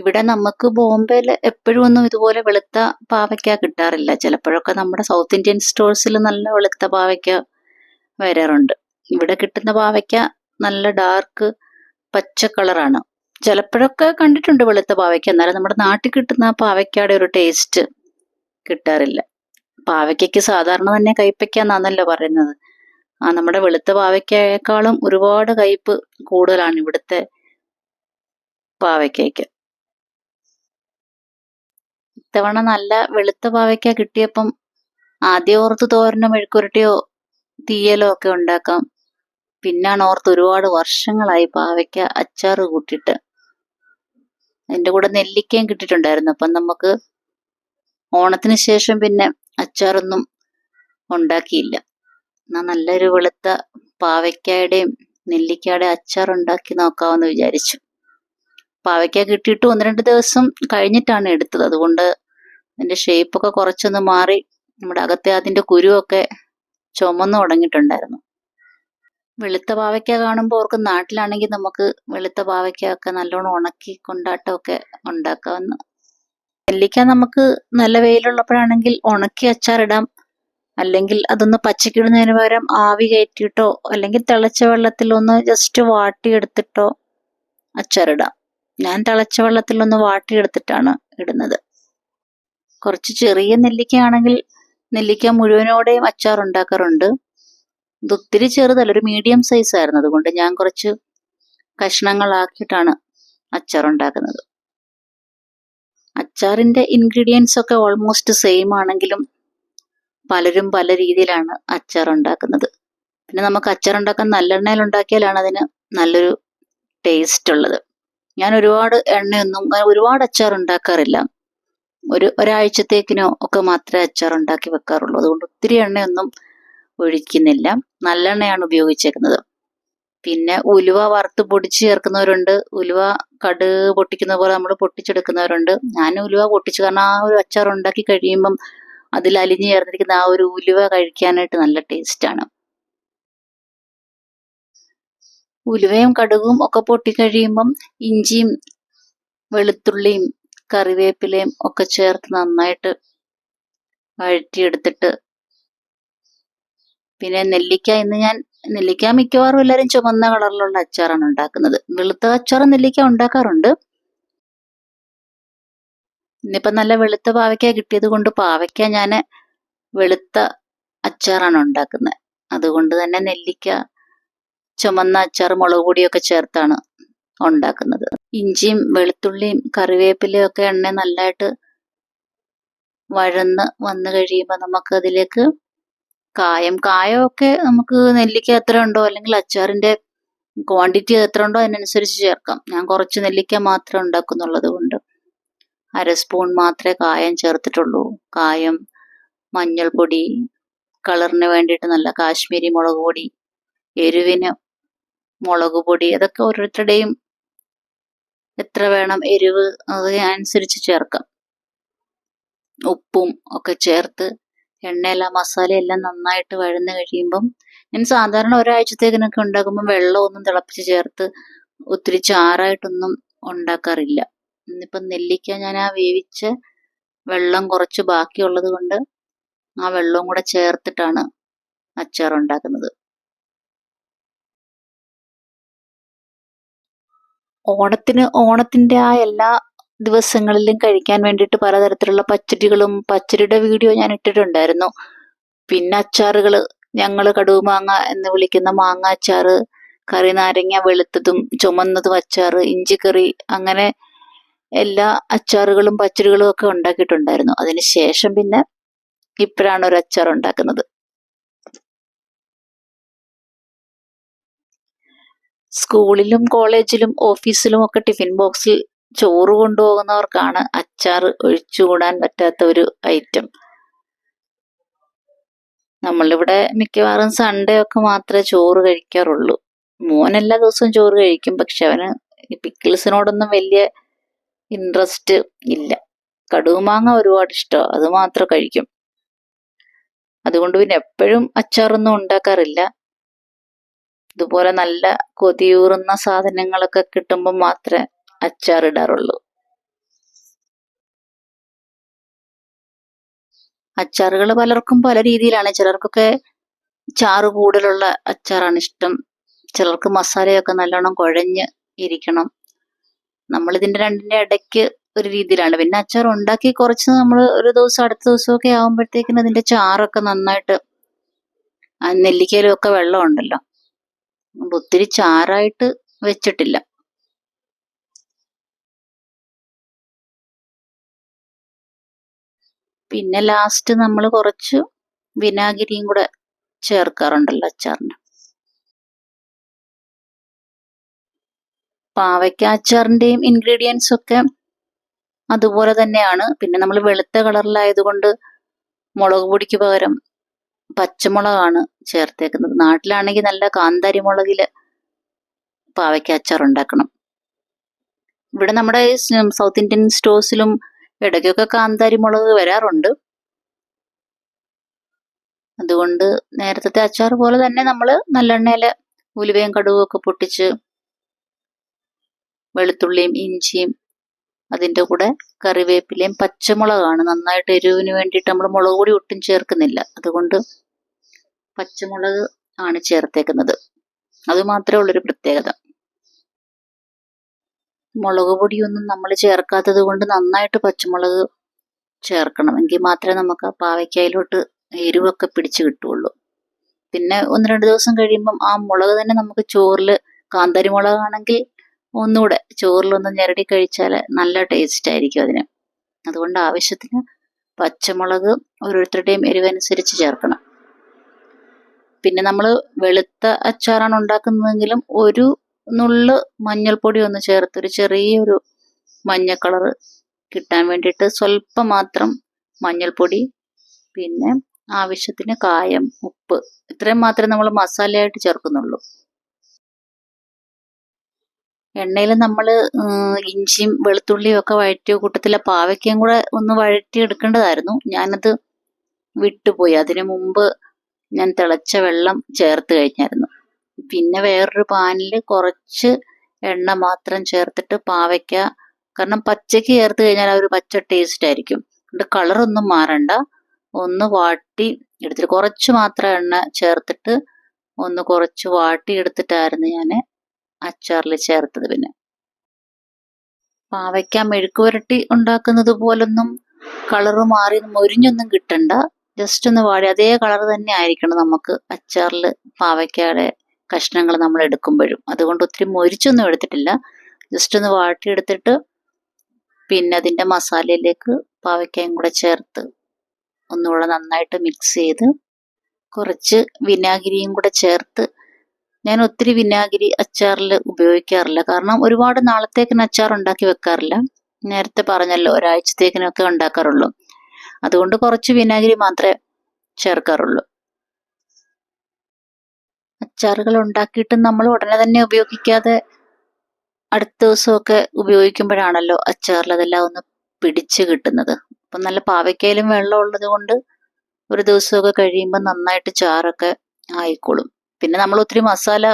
ഇവിടെ നമുക്ക് ബോംബെയിൽ എപ്പോഴും ഒന്നും ഇതുപോലെ വെളുത്ത പാവയ്ക്ക കിട്ടാറില്ല. ചിലപ്പോഴൊക്കെ നമ്മുടെ സൗത്ത് ഇന്ത്യൻ സ്റ്റോഴ്സിൽ നല്ല വെളുത്ത പാവയ്ക്ക വരാറുണ്ട്. ഇവിടെ കിട്ടുന്ന പാവയ്ക്ക നല്ല ഡാർക്ക് പച്ച കളറാണ് ചിലപ്പോഴൊക്കെ കണ്ടിട്ടുണ്ട് വെളുത്ത പാവയ്ക്ക. എന്നാലും നമ്മുടെ നാട്ടിൽ കിട്ടുന്ന പാവയ്ക്കയുടെ ഒരു ടേസ്റ്റ് കിട്ടാറില്ല. പാവയ്ക്കയ്ക്ക് സാധാരണ തന്നെ കയ്പയ്ക്ക എന്നാണല്ലോ പറയുന്നത്. ആ നമ്മുടെ വെളുത്ത പാവയ്ക്കയേക്കാളും ഒരുപാട് കയ്പ് കൂടുതലാണ് ഇവിടുത്തെ പാവയ്ക്കയ്ക്ക്. ഇത്തവണ നല്ല വെളുത്ത പാവയ്ക്ക കിട്ടിയപ്പം ആദ്യം ഓർത്ത് തോരനോ മെഴുക്കുരുട്ടിയോ തീയലോ ഒക്കെ ഉണ്ടാക്കാം. പിന്നാണ് ഓർത്ത് ഒരുപാട് വർഷങ്ങളായി പാവയ്ക്ക അച്ചാറ് കൂട്ടിയിട്ട്. അതിന്റെ കൂടെ നെല്ലിക്കയും കിട്ടിയിട്ടുണ്ടായിരുന്നു. അപ്പം നമുക്ക് ഓണത്തിന് ശേഷം പിന്നെ അച്ചാറൊന്നും ഉണ്ടാക്കിയില്ല. എന്നാ നല്ലൊരു വെളുത്ത പാവയ്ക്കയുടെയും നെല്ലിക്കയുടെ അച്ചാർ ഉണ്ടാക്കി നോക്കാമെന്ന് വിചാരിച്ചു. പാവയ്ക്ക കിട്ടിയിട്ട് ഒന്ന് രണ്ട് ദിവസം കഴിഞ്ഞിട്ടാണ് എടുത്തത്. അതുകൊണ്ട് അതിന്റെ ഷേപ്പൊക്കെ കുറച്ചൊന്ന് മാറി നമ്മുടെ അകത്തെ അതിന്റെ കുരുവൊക്കെ ചുമന്ന് തുടങ്ങിയിട്ടുണ്ടായിരുന്നു. വെളുത്ത പാവയ്ക്ക കാണുമ്പോൾ ഓർക്കും നാട്ടിലാണെങ്കിൽ നമുക്ക് വെളുത്ത പാവയ്ക്ക ഒക്കെ നല്ലോണം ഉണക്കി കൊണ്ടാട്ടമൊക്കെ ഉണ്ടാക്കാമെന്ന് നെല്ലിക്ക നമുക്ക് നല്ല വെയിലുള്ളപ്പോഴാണെങ്കിൽ ഉണക്കി അച്ചാറിടാം. അല്ലെങ്കിൽ അതൊന്ന് പച്ചക്കിടുന്നതിന് പകരം ആവി കയറ്റിയിട്ടോ അല്ലെങ്കിൽ തിളച്ച വെള്ളത്തിൽ ഒന്ന് ജസ്റ്റ് വാട്ടിയെടുത്തിട്ടോ അച്ചാറിടാം. ഞാൻ തിളച്ച വെള്ളത്തിൽ ഒന്ന് വാട്ടിയെടുത്തിട്ടാണ് ഇടുന്നത്. കുറച്ച് ചെറിയ നെല്ലിക്കയാണെങ്കിൽ നെല്ലിക്ക മുഴുവനോടെയും അച്ചാർ ഉണ്ടാക്കാറുണ്ട്. ഇത് ഒത്തിരി ചെറുതല്ല ഒരു മീഡിയം സൈസ് ആയിരുന്നു. അതുകൊണ്ട് ഞാൻ കുറച്ച് കഷ്ണങ്ങളാക്കിയിട്ടാണ് അച്ചാർ ഉണ്ടാക്കുന്നത്. അച്ചാറിന്റെ ഇൻഗ്രീഡിയൻസ് ഒക്കെ ഓൾമോസ്റ്റ് സെയിം ആണെങ്കിലും പലരും പല രീതിയിലാണ് അച്ചാർ ഉണ്ടാക്കുന്നത്. പിന്നെ നമുക്ക് അച്ചാർ ഉണ്ടാക്കാൻ നല്ലെണ്ണയിൽ ഉണ്ടാക്കിയാലാണ് അതിന് നല്ലൊരു ടേസ്റ്റ് ഉള്ളത്. ഞാൻ ഒരുപാട് എണ്ണയൊന്നും ഒരുപാട് അച്ചാർ ഉണ്ടാക്കാറില്ല. ഒരു ഒരാഴ്ചത്തേക്കിനോ ഒക്കെ മാത്രമേ അച്ചാർ ഉണ്ടാക്കി വെക്കാറുള്ളൂ. അതുകൊണ്ട് ഒത്തിരി എണ്ണയൊന്നും ഒഴിക്കുന്നില്ല. നല്ലെണ്ണയാണ് ഉപയോഗിച്ചേക്കുന്നത്. പിന്നെ ഉലുവ വറുത്ത് പൊടിച്ച് ചേർക്കുന്നവരുണ്ട്. ഉലുവ കടുക് പൊട്ടിക്കുന്ന പോലെ നമ്മൾ പൊട്ടിച്ചെടുക്കുന്നവരുണ്ട്. ഞാൻ ഉലുവ പൊട്ടിച്ച് കാരണം ആ ഒരു അച്ചാർ ഉണ്ടാക്കി കഴിയുമ്പം അതിൽ അലിഞ്ഞു ചേർന്നിരിക്കുന്ന ആ ഒരു ഉലുവ കഴിക്കാനായിട്ട് നല്ല ടേസ്റ്റാണ്. ഉലുവയും കടുകും ഒക്കെ പൊട്ടിക്കഴിയുമ്പം ഇഞ്ചിയും വെളുത്തുള്ളിയും കറിവേപ്പിലയും ഒക്കെ ചേർത്ത് നന്നായിട്ട് വഴറ്റിയെടുത്തിട്ട് പിന്നെ നെല്ലിക്ക ഇന്ന് ഞാൻ നെല്ലിക്ക മിക്കവാറും എല്ലാവരും ചുമന്ന കളറിലുള്ള അച്ചാറാണ് ഉണ്ടാക്കുന്നത്. വെളുത്ത അച്ചാർ നെല്ലിക്ക ഉണ്ടാക്കാറുണ്ട്. ഇന്നിപ്പം നല്ല വെളുത്ത പാവയ്ക്ക കിട്ടിയത് കൊണ്ട് പാവയ്ക്ക ഞാൻ വെളുത്ത അച്ചാറാണ് ഉണ്ടാക്കുന്നത്. അതുകൊണ്ട് തന്നെ നെല്ലിക്ക ചുമന്ന അച്ചാർ മുളക് പൊടിയൊക്കെ ചേർത്താണ് ഉണ്ടാക്കുന്നത്. ഇഞ്ചിയും വെളുത്തുള്ളിയും കറിവേപ്പിലയും ഒക്കെ എണ്ണ നല്ലതായിട്ട് വഴന്ന് വന്നു കഴിയുമ്പോൾ നമുക്ക് അതിലേക്ക് കായം കായമൊക്കെ നമുക്ക് നെല്ലിക്ക എത്ര ഉണ്ടോ അല്ലെങ്കിൽ അച്ചാറിന്റെ ക്വാണ്ടിറ്റി എത്ര ഉണ്ടോ അതിനനുസരിച്ച് ചേർക്കാം. ഞാൻ കുറച്ച് നെല്ലിക്ക മാത്രമേ ഉണ്ടാക്കുന്നുള്ളത് കൊണ്ട്. അര സ്പൂൺ മാത്രമേ കായം ചേർത്തിട്ടുള്ളൂ. കായം മഞ്ഞൾപ്പൊടി കളറിന് വേണ്ടിയിട്ട് നല്ല കാശ്മീരി മുളക് പൊടി എരിവിന് മുളക് പൊടി അതൊക്കെ ഓരോരുത്തരുടെയും എത്ര വേണം എരിവ് അതിനനുസരിച്ച് ചേർക്കാം. ഉപ്പും ഒക്കെ ചേർത്ത് എണ്ണയെല്ലാം മസാലയെല്ലാം നന്നായിട്ട് വഴന്ന് കഴിയുമ്പം ഞാൻ സാധാരണ ഒരാഴ്ചത്തേക്കിനൊക്കെ ഉണ്ടാക്കുമ്പോൾ വെള്ളമൊന്നും തിളപ്പിച്ച് ചേർത്ത് ഒത്തിരി ചാറായിട്ടൊന്നും ഉണ്ടാക്കാറില്ല. ഇന്നിപ്പം നെല്ലിക്ക ഞാൻ ആ വേവിച്ച വെള്ളം കുറച്ച് ബാക്കിയുള്ളത് കൊണ്ട് ആ വെള്ളവും കൂടെ ചേർത്തിട്ടാണ് അച്ചാർ ഉണ്ടാക്കുന്നത് ഓണത്തിന് ഓണത്തിന്റെ ആ എല്ലാ ദിവസങ്ങളിലും കഴിക്കാൻ വേണ്ടിയിട്ട് പലതരത്തിലുള്ള പച്ചടികളും പച്ചടിയുടെ വീഡിയോ ഞാൻ ഇട്ടിട്ടുണ്ടായിരുന്നു. പിന്നെ അച്ചാറുകൾ ഞങ്ങൾ കടുമാങ്ങ എന്ന് വിളിക്കുന്ന മാങ്ങ അച്ചാറ് കറി നാരങ്ങ വെളുത്തതും ചുമന്നതും അച്ചാറ് ഇഞ്ചിക്കറി അങ്ങനെ എല്ലാ അച്ചാറുകളും പച്ചടികളും ഒക്കെ ഉണ്ടാക്കിയിട്ടുണ്ടായിരുന്നു. അതിനുശേഷം പിന്നെ ഇപ്പോഴാണ് ഒരു അച്ചാർ ഉണ്ടാക്കുന്നത് സ്കൂളിലും കോളേജിലും ഓഫീസിലും ഒക്കെ ടിഫിൻ ബോക്സിൽ ചോറ് കൊണ്ടുപോകുന്നവർക്കാണ് അച്ചാർ ഒഴിച്ചുകൂടാൻ പറ്റാത്ത ഒരു ഐറ്റം. നമ്മളിവിടെ മിക്കവാറും സൺഡേ ഒക്കെ മാത്രമേ ചോറ് കഴിക്കാറുള്ളൂ. മോൻ എല്ലാ ദിവസവും ചോറ് കഴിക്കും പക്ഷെ അവന് പിക്കിൾസിനോടൊന്നും വലിയ ഇൻട്രസ്റ്റ് ഇല്ല. കടുമാങ്ങ ഒരുപാട് ഇഷ്ടമാണ് അത് മാത്രം കഴിക്കും. അതുകൊണ്ട് പിന്നെ എപ്പോഴും അച്ചാറൊന്നും ഉണ്ടാക്കാറില്ല. ഇതുപോലെ നല്ല കൊതിയൂറുന്ന സാധനങ്ങളൊക്കെ കിട്ടുമ്പോൾ മാത്രമേ അച്ചാറിടാറുള്ളൂ. അച്ചാറുകൾ പലർക്കും പല രീതിയിലാണ്. ചിലർക്കൊക്കെ ചാറ് കൂടുതലുള്ള അച്ചാറാണ് ഇഷ്ടം. ചിലർക്ക് മസാലയൊക്കെ നല്ലോണം കുഴഞ്ഞ് ഇരിക്കണം. നമ്മൾ ഇതിന്റെ രണ്ടിന്റെ ഇടയ്ക്ക് ഒരു രീതിയിലാണ്. പിന്നെ അച്ചാർ ഉണ്ടാക്കി കുറച്ച് നമ്മൾ ഒരു ദിവസം അടുത്ത ദിവസമൊക്കെ ആകുമ്പോഴത്തേക്കിനും അതിന്റെ ചാറൊക്കെ നന്നായിട്ട് നെല്ലിക്കയിലും ഒക്കെ വെള്ളം ഉണ്ടല്ലോ. ഒത്തിരി ചാറായിട്ട് വെച്ചിട്ടില്ല. പിന്നെ ലാസ്റ്റ് നമ്മൾ കുറച്ച് വിനാഗിരിയും കൂടെ ചേർക്കാറുണ്ടല്ലോ അച്ചാറിന്. പാവയ്ക്ക അച്ചാറിന്റെയും ഇൻഗ്രീഡിയൻസ് ഒക്കെ അതുപോലെ തന്നെയാണ്. പിന്നെ നമ്മൾ വെളുത്ത കളറിലായതുകൊണ്ട് മുളക് പൊടിക്ക് പകരം പച്ചമുളകാണ് ചേർത്തേക്കുന്നത്. നാട്ടിലാണെങ്കിൽ നല്ല കാന്താരി മുളകിൽ പാവയ്ക്ക അച്ചാർ ഉണ്ടാക്കണം. ഇവിടെ നമ്മുടെ സൗത്ത് ഇന്ത്യൻ സ്റ്റോഴ്സിലും ഇടയ്ക്കൊക്കെ കാന്താരി മുളക് വരാറുണ്ട്. അതുകൊണ്ട് നേരത്തെ അച്ചാർ പോലെ തന്നെ നമ്മൾ നല്ലെണ്ണയിൽ ഉലുവയും കടുവും ഒക്കെ പൊട്ടിച്ച് വെളുത്തുള്ളിയും ഇഞ്ചിയും അതിന്റെ കൂടെ കറിവേപ്പിലയും പച്ചമുളകാണ്. നന്നായിട്ട് എരിവിന് വേണ്ടിയിട്ട് നമ്മൾ മുളക് പൊടി ഒട്ടും ചേർക്കുന്നില്ല. അതുകൊണ്ട് പച്ചമുളക് ആണ് ചേർത്തേക്കുന്നത്. അത് മാത്രമേ ഉള്ളൊരു പ്രത്യേകത. മുളക് പൊടിയൊന്നും നമ്മൾ ചേർക്കാത്തത് കൊണ്ട് നന്നായിട്ട് പച്ചമുളക് ചേർക്കണം എങ്കിൽ മാത്രമേ നമുക്ക് ആ പാവയ്ക്കായിലോട്ട് എരിവൊക്കെ പിടിച്ചു കിട്ടുള്ളൂ പിന്നെ ഒന്ന് രണ്ട് ദിവസം കഴിയുമ്പം ആ മുളക് തന്നെ നമുക്ക് ചോറിൽ കാന്താരി മുളകാണെങ്കിൽ ഒന്നുകൂടെ ചോറിലൊന്ന് ഞെരടി കഴിച്ചാൽ നല്ല ടേസ്റ്റ് ആയിരിക്കും അതിന്. അതുകൊണ്ട് ആവശ്യത്തിന് പച്ചമുളക് ഓരോരുത്തരുടെയും എരിവനുസരിച്ച് ചേർക്കണം. പിന്നെ നമ്മൾ വെളുത്ത അച്ചാറാണ് ഉണ്ടാക്കുന്നതെങ്കിലും ഒരു നുള്ള് മഞ്ഞൾപ്പൊടി ഒന്ന് ചേർത്ത് ഒരു ചെറിയൊരു മഞ്ഞ കളർ കിട്ടാൻ വേണ്ടിയിട്ട് സ്വല്പം മാത്രം മഞ്ഞൾപ്പൊടി പിന്നെ ആവശ്യത്തിന് കായം ഉപ്പ് ഇത്രയും മാത്രമേ നമ്മൾ മസാലയായിട്ട് ചേർക്കുന്നുള്ളൂ. എണ്ണയിൽ നമ്മൾ ഇഞ്ചിയും വെളുത്തുള്ളിയും ഒക്കെ വഴറ്റിയ കൂട്ടത്തിലെ പാവയ്ക്കയും കൂടെ ഒന്ന് വഴറ്റി എടുക്കേണ്ടതായിരുന്നു ഞാനത് വിട്ടുപോയി. അതിനു മുമ്പ് ഞാൻ തിളച്ച വെള്ളം ചേർത്ത് കഴിഞ്ഞായിരുന്നു. പിന്നെ വേറൊരു പാനിൽ കുറച്ച് എണ്ണ മാത്രം ചേർത്തിട്ട് പാവയ്ക്ക കാരണം പച്ചയ്ക്ക് ചേർത്ത് കഴിഞ്ഞാൽ ആ ഒരു പച്ച ടേസ്റ്റ് ആയിരിക്കും. അതുകൊണ്ട് കളറൊന്നും മാറണ്ട. ഒന്ന് വാട്ടി എടുത്തിട്ട് കുറച്ച് മാത്രം എണ്ണ ചേർത്തിട്ട് ഒന്ന് കുറച്ച് വാട്ടി എടുത്തിട്ടായിരുന്നു ഞാൻ അച്ചാറിൽ ചേർത്തത് പിന്നെ. പാവയ്ക്ക മെഴുക്ക് പുരട്ടി ഉണ്ടാക്കുന്നത് പോലൊന്നും കളറ് മാറി മൊരിഞ്ഞൊന്നും കിട്ടണ്ട. ജസ്റ്റ് ഒന്ന് വാടി. അതേ കളർ തന്നെ ആയിരിക്കണം നമുക്ക് അച്ചാറിൽ പാവയ്ക്കയുടെ കഷ്ണങ്ങൾ നമ്മൾ എടുക്കുമ്പോഴും. അതുകൊണ്ട് ഒത്തിരി മൊരിച്ചൊന്നും എടുത്തിട്ടില്ല. ജസ്റ്റ് ഒന്ന് വാട്ടിയെടുത്തിട്ട് പിന്നെ അതിന്റെ മസാലയിലേക്ക് പാവയ്ക്കയും കൂടെ ചേർത്ത് ഒന്നുകൂടെ നന്നായിട്ട് മിക്സ് ചെയ്ത് കുറച്ച് വിനാഗിരിയും കൂടെ ചേർത്ത് ഞാൻ ഒത്തിരി വിനാഗിരി അച്ചാറിൽ ഉപയോഗിക്കാറില്ല. കാരണം ഒരുപാട് നാളത്തേക്കിന് അച്ചാർ ഉണ്ടാക്കി വെക്കാറില്ല. നേരത്തെ പറഞ്ഞല്ലോ ഒരാഴ്ചത്തേക്കിനൊക്കെ ഉണ്ടാക്കാറുള്ളൂ. അതുകൊണ്ട് കുറച്ച് വിനാഗിരി മാത്രമേ ചേർക്കാറുള്ളൂ. അച്ചാറുകൾ ഉണ്ടാക്കിയിട്ട് നമ്മൾ ഉടനെ തന്നെ ഉപയോഗിക്കാതെ അടുത്ത ദിവസമൊക്കെ ഉപയോഗിക്കുമ്പോഴാണല്ലോ അച്ചാറിൽ അതെല്ലാം ഒന്ന് പിടിച്ച് കിട്ടുന്നത്. അപ്പം നല്ല പാവയ്ക്കയിലും വെള്ളം ഉള്ളത് കൊണ്ട് ഒരു ദിവസമൊക്കെ കഴിയുമ്പോൾ നന്നായിട്ട് ചാറൊക്കെ ആയിക്കോളും. പിന്നെ നമ്മൾ ഒത്തിരി മസാല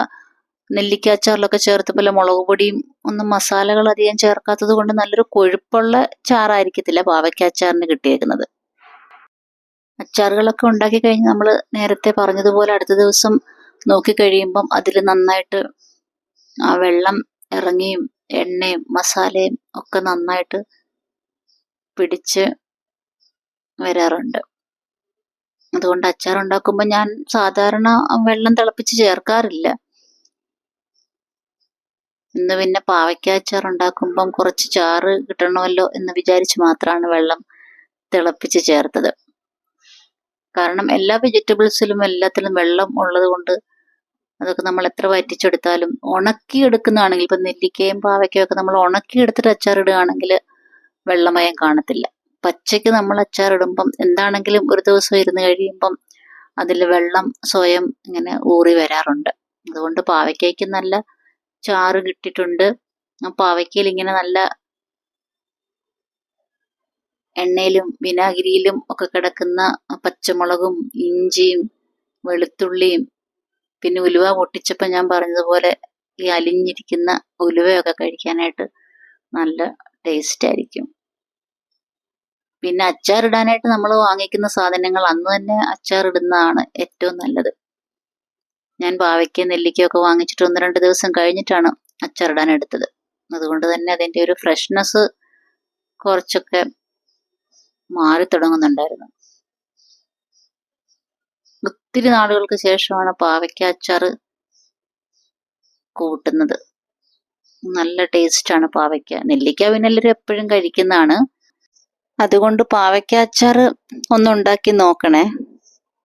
നെല്ലിക്ക അച്ചാറിലൊക്കെ ചേർത്തപ്പോൾ മുളക് പൊടിയും ഒന്നും മസാലകൾ അധികം ചേർക്കാത്തത് കൊണ്ട് നല്ലൊരു കൊഴുപ്പുള്ള ചാറായിരിക്കത്തില്ല പാവയ്ക്ക അച്ചാറിന് കിട്ടിയേക്കുന്നത്. അച്ചാറുകളൊക്കെ ഉണ്ടാക്കി കഴിഞ്ഞ് നമ്മൾ നേരത്തെ പറഞ്ഞതുപോലെ അടുത്ത ദിവസം നോക്കി കഴിയുമ്പം അതിൽ നന്നായിട്ട് ആ വെള്ളം ഇറങ്ങിയും എണ്ണയും മസാലയും ഒക്കെ നന്നായിട്ട് പിടിച്ച് വരാറുണ്ട്. അതുകൊണ്ട് അച്ചാർ ഉണ്ടാക്കുമ്പോൾ ഞാൻ സാധാരണ വെള്ളം തിളപ്പിച്ച് ചേർക്കാറില്ല. ഇന്ന് പിന്നെ പാവയ്ക്ക അച്ചാർ ഉണ്ടാക്കുമ്പം കുറച്ച് ചാറ് കിട്ടണമല്ലോ എന്ന് വിചാരിച്ച് മാത്രമാണ് വെള്ളം തിളപ്പിച്ച് ചേർത്തത്. കാരണം എല്ലാ വെജിറ്റബിൾസിലും എല്ലാത്തിലും വെള്ളം ഉള്ളത് കൊണ്ട് അതൊക്കെ നമ്മൾ എത്ര വറ്റിച്ചെടുത്താലും ഉണക്കി എടുക്കുന്നതാണെങ്കിൽ ഇപ്പം നെല്ലിക്കയും പാവയ്ക്കയും ഒക്കെ നമ്മൾ ഉണക്കി എടുത്തിട്ട് അച്ചാറിടുകയാണെങ്കിൽ വെള്ളമയം കാണത്തില്ല. പച്ചയ്ക്ക് നമ്മൾ അച്ചാറിടുമ്പം എന്താണെങ്കിലും ഒരു ദിവസം ഇരുന്ന് കഴിയുമ്പം അതിൽ വെള്ളം സ്വയം ഇങ്ങനെ ഊറി വരാറുണ്ട്. അതുകൊണ്ട് പാവയ്ക്കയ്ക്ക് നല്ല ചാറ് കിട്ടിയിട്ടുണ്ട്. പാവയ്ക്കയിൽ ഇങ്ങനെ നല്ല എണ്ണയിലും വിനാഗിരിയിലും ഒക്കെ കിടക്കുന്ന പച്ചമുളകും ഇഞ്ചിയും വെളുത്തുള്ളിയും പിന്നെ ഉലുവ പൊട്ടിച്ചപ്പോൾ ഞാൻ പറഞ്ഞതുപോലെ ഈ അലിഞ്ഞിരിക്കുന്ന ഉലുവയൊക്കെ കഴിക്കാനായിട്ട് നല്ല ടേസ്റ്റ് ആയിരിക്കും. പിന്നെ അച്ചാറിടാനായിട്ട് നമ്മൾ വാങ്ങിക്കുന്ന സാധനങ്ങൾ അന്ന് തന്നെ അച്ചാറിടുന്നതാണ് ഏറ്റവും നല്ലത്. ഞാൻ പാവയ്ക്ക നെല്ലിക്കയൊക്കെ വാങ്ങിച്ചിട്ട് ഒന്ന് രണ്ട് ദിവസം കഴിഞ്ഞിട്ടാണ് അച്ചാറിടാൻ എടുത്തത്. അതുകൊണ്ട് തന്നെ അതിന്റെ ഒരു ഫ്രഷ്നെസ് കുറച്ചൊക്കെ മാറി തുടങ്ങുന്നുണ്ടായിരുന്നു. ഒത്തിരി നാളുകൾക്ക് ശേഷമാണ് പാവയ്ക്ക അച്ചാർ കൂട്ടുന്നത്. നല്ല ടേസ്റ്റാണ് പാവയ്ക്ക. നെല്ലിക്ക പിന്നെ എല്ലാവരും എപ്പോഴും കഴിക്കുന്നതാണ്. അതുകൊണ്ട് പാവയ്ക്ക അച്ചാർ ഒന്ന് ഉണ്ടാക്കി നോക്കണേ.